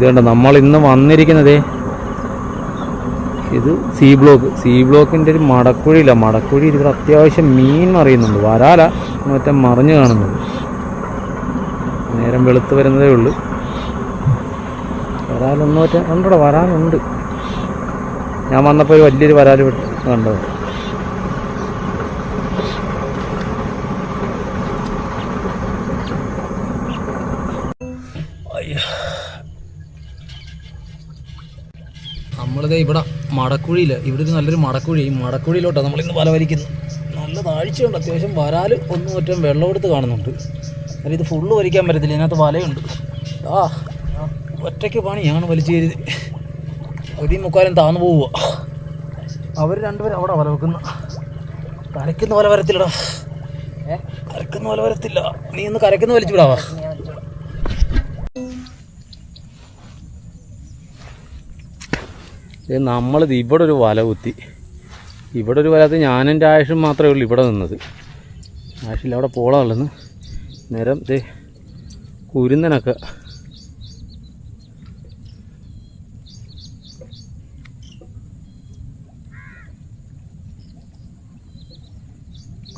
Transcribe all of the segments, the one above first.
ഇത് കണ്ട നമ്മൾ ഇന്ന് വന്നിരിക്കുന്നത് ഇത് സി ബ്ലോക്ക്. സി ബ്ലോക്കിന്റെ ഒരു മടക്കുഴിയില്ല. മടക്കുഴി ഇവിടെ അത്യാവശ്യം മീൻ മറിയുന്നുണ്ട്. വരാല മറ്റേ മറിഞ്ഞു കാണുന്നുണ്ട്. നേരം വെളുത്ത് വരുന്നതേ ഉള്ളൂ. വരാലൊന്നും മറ്റേ ഉണ്ടോ വരാലുണ്ട്. ഞാൻ വന്നപ്പോൾ ഒരു വലിയൊരു വരാൽ കണ്ടത്. നമ്മളിത് ഇവിടെ മടക്കുഴിയിൽ ഇവിടെ ഒരു നല്ലൊരു മടക്കുഴി. ഈ മടക്കുഴിയിലോട്ടാണ് നമ്മളിന്ന് വല വലിക്കുന്നു നല്ല താഴ്ചയുണ്ട്. അത്യാവശ്യം വരാൽ ഒന്നും ഒറ്റം വെള്ളം എടുത്ത് കാണുന്നുണ്ട്. അല്ല ഇത് ഫുള്ള് വലിക്കാൻ പറ്റത്തില്ല. ഇതിനകത്ത് വലയുണ്ട്. ആ ഒറ്റയ്ക്ക് പണിയാണ് വലിച്ചു കയറി ഒരു മുക്കാലും താന്നു പോവുക അവർ രണ്ടുപേരും അവിടെ വല വെക്കുന്ന. കരയ്ക്കുന്ന വല വരത്തില്ലടാ. കരയ്ക്കുന്ന വല വരത്തില്ല. നീ ഒന്ന് കരയ്ക്കുന്ന വലിച്ചു വിടാവാ? നമ്മളിത് ഇവിടെ ഒരു വല കുത്തി. ഇവിടെ ഒരു വലത്ത് ഞാനും രാഷും മാത്രമേ ഉള്ളൂ ഇവിടെ നിന്നത്. ആയുഷില്ല അവിടെ പോളാണെന്ന് നേരം ദേ കുരുന്നനൊക്കെ.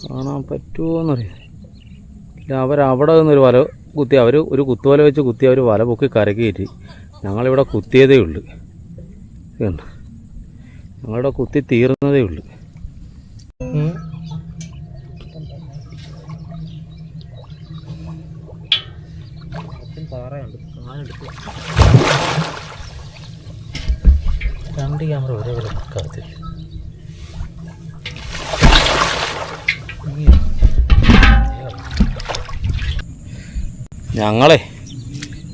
കാണാൻ പറ്റുമോന്നറിയാം ഇല്ല അവരവിടെ നിന്നൊരു വല കുത്തി അവർ ഒരു കുത്തുവല വെച്ച് കുത്തി അവർ വല പൊക്കി കരക്ക് ഞങ്ങളിവിടെ കുത്തിയതേ ഉള്ളൂ. കണ്ടോ? ഞങ്ങളുടെ കുത്തി തീർന്നതേ ഉള്ളൂ. രണ്ട് ക്യാമറ ഒരേപോലെ വെക്കാത്തില്ല ഞങ്ങളെ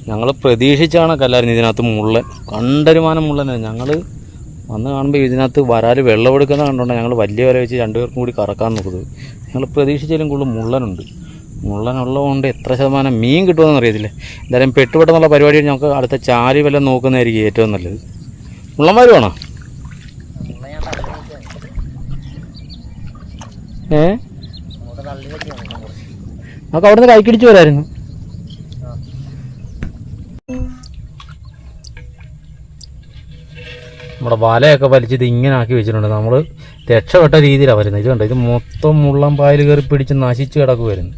ഞങ്ങൾ പ്രതീക്ഷിച്ചാണ് കല്ലായിരുന്നു ഇതിനകത്ത് മുള്ളൻ. കണ്ടരുമാനം മുള്ളനാണ് ഞങ്ങൾ വന്ന് കാണുമ്പോൾ ഇതിനകത്ത് വരാൽ വെള്ളം എടുക്കുന്ന കണ്ടുകൊണ്ട് ഞങ്ങൾ വലിയ വര വെച്ച് രണ്ടുപേർക്കും കൂടി കറക്കാൻ നോക്കുന്നത്. ഞങ്ങൾ പ്രതീക്ഷിച്ചാലും കൂടുതൽ മുള്ളനുണ്ട്. മുള്ളനുള്ളതുകൊണ്ട് എത്ര ശതമാനം മീൻ കിട്ടുമെന്ന് അറിയത്തില്ല. എന്തായാലും പെട്ടുപെട്ടെന്നുള്ള പരിപാടി നമുക്ക് അടുത്ത ചാരി വല്ലതും നോക്കുന്നതായിരിക്കും ഏറ്റവും നല്ലത്. മുള്ളന്മാർ വേണോ? ഏ? നമുക്ക് അവിടുന്ന് കൈക്കിടിച്ച് വരായിരുന്നു. നമ്മുടെ വലയൊക്കെ വലിച്ചത് ഇങ്ങനെ ആക്കി വെച്ചിട്ടുണ്ട്. നമ്മൾ രക്ഷപ്പെട്ട രീതിയിലാണ് വരുന്നത്. ഇത് കണ്ടോ? ഇത് മൊത്തം മുള്ളം പായൽ കയറി പിടിച്ച് നശിച്ച് കിടക്കുമായിരുന്നു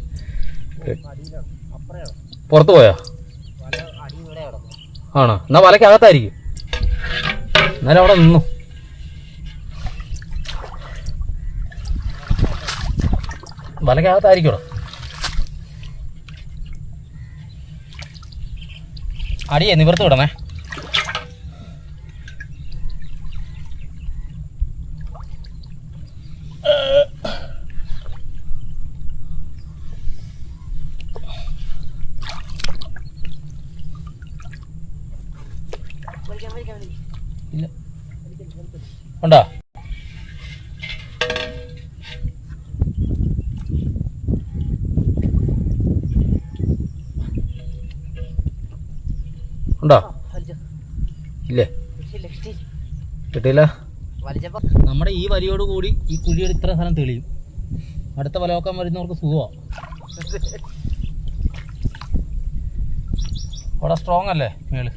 പുറത്തു പോയാ? ആണോ? എന്നാ വലക്കകത്തായിരിക്കും എന്നാലും അവിടെ നിന്നു. വലക്കകത്തായിരിക്കും അടിയേ നിവർത്ത് വിടണേ. ഇല്ല ഉണ്ടോ? ഉണ്ടോ ഇല്ലേ? കിട്ടിയില്ല? നമ്മുടെ ഈ വരിയോട് കൂടി ഈ കുഴിയുടെ ഇത്ര സ്ഥലം തെളിയും. അടുത്ത വലോക്കാൻ വരുന്നവർക്ക് സുഖമാണ് അവിടെ സ്ട്രോങ് അല്ലേ മേൾ?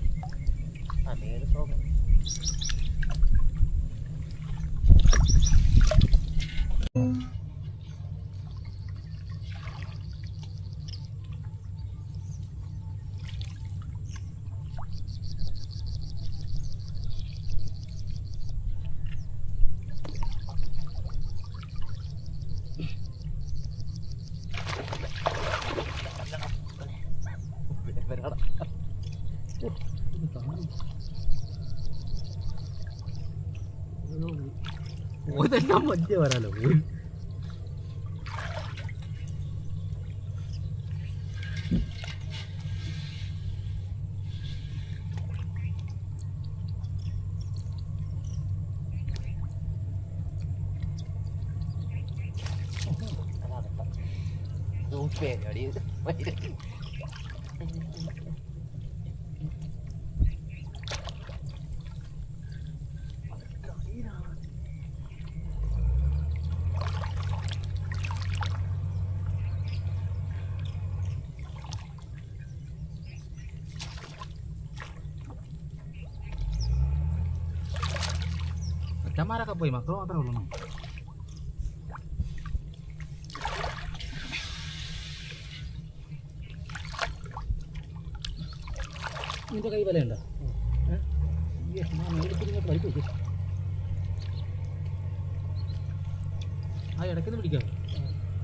കാണാം ഓതെല്ലാം മധ്യ വരാലോ. നോക്കിയാടി Kamara ka po, Macro, apa lu nang? നിന്റെ കൈ വലയുണ്ടോ? മേടിച്ചിട്ട്. ആ ഇടയ്ക്കൊന്ന് പിടിക്കാം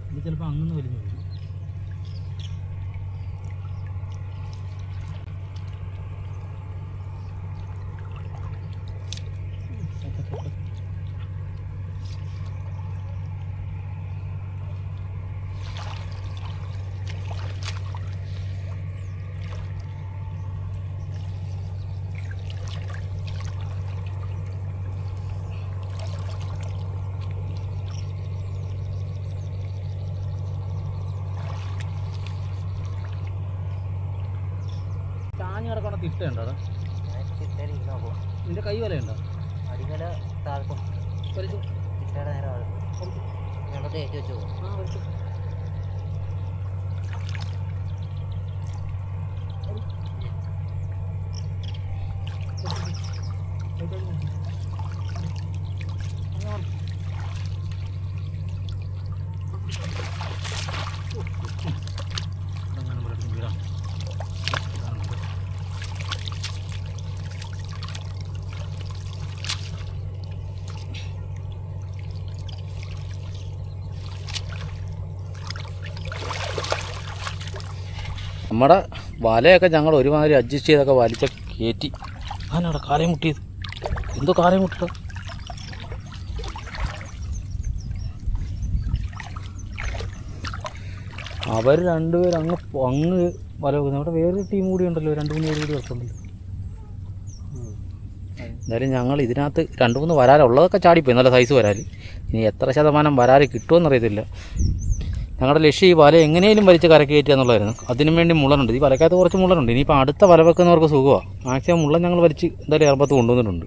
ഇനി ചിലപ്പോൾ അങ്ങനെ വലിഞ്ഞു ചാഞ്ഞ് കിടക്കണ തിട്ടയുണ്ടോ നിന്റെ കൈ വലയുണ്ടോ? അടിമല താഴ്ത്തും വലിച്ചു. തിട്ടയുടെ നേരെ ആളും വെള്ളത്തെ ഏറ്റു വെച്ചു. ആ വലിച്ചു. നമ്മുടെ വലയൊക്കെ ഞങ്ങൾ ഒരുമാതിരി അഡ്ജസ്റ്റ് ചെയ്തൊക്കെ വലിച്ച കയറ്റി അതിനാണ് കാലം മുട്ടിയത്? എന്തോ കാലം മുട്ടിയത് അവർ രണ്ടുപേരും അങ്ങ് അങ്ങ് വല വെക്കുന്നത് അവിടെ വേറൊരു ടീം കൂടി ഉണ്ടല്ലോ രണ്ട് മൂന്ന് പേര് കൂടി വെക്കുന്നുണ്ടല്ലോ എന്തായാലും ഞങ്ങൾ ഇതിനകത്ത് രണ്ട് മൂന്ന് വരാലുള്ളതൊക്കെ ചാടിപ്പോയി. നല്ല സൈസ് വരാൽ ഇനി എത്ര ശതമാനം വരാൽ കിട്ടുമെന്നറിയത്തില്ല ഞങ്ങളുടെ ലക്ഷ്യം ഈ വല എങ്ങനെയും വലിച്ച് കരക്ക് കയറ്റുക എന്നുള്ളതായിരുന്നു. അതിനു വേണ്ടി മുള്ളനുണ്ട്. ഈ വലക്കകത്ത് കുറച്ച് മുള്ളനുണ്ട്. ഇനിയിപ്പോൾ അടുത്ത വല വെക്കുന്നവർക്ക് സുഖമാണ് മാക്സിമം മുള്ളൻ ഞങ്ങൾ വലിച്ച് എന്തായാലും ഏർപ്പത്ത് കൊണ്ടുവന്നിട്ടുണ്ട്.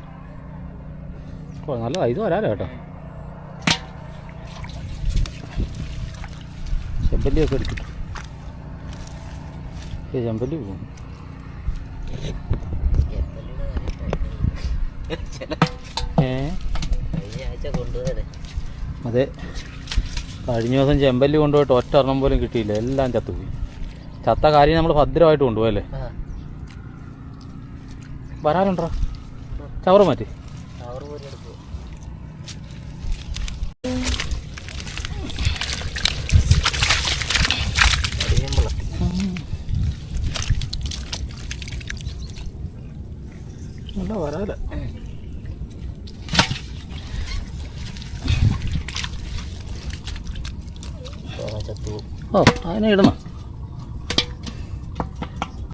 ഓ നല്ല ഇത് വരാലോ കേട്ടോ. ചെമ്പല്ലിയൊക്കെ എടുത്തു ഏ ചെമ്പല്ലി പോകും അതെ. കഴിഞ്ഞ ദിവസം ചെമ്പല്ലി കൊണ്ടുപോയിട്ട് ഒറ്റ എണ്ണം പോലും കിട്ടിയില്ല. എല്ലാം ചത്തുപോയി. ചത്ത കാര്യം നമ്മൾ ഭദ്രമായിട്ട് കൊണ്ടുപോയല്ലേ വരാനുണ്ടോ? ചവറ് മാറ്റി. നല്ല വരാല ചത്തു. ഓ അതിനെ ഇടണം.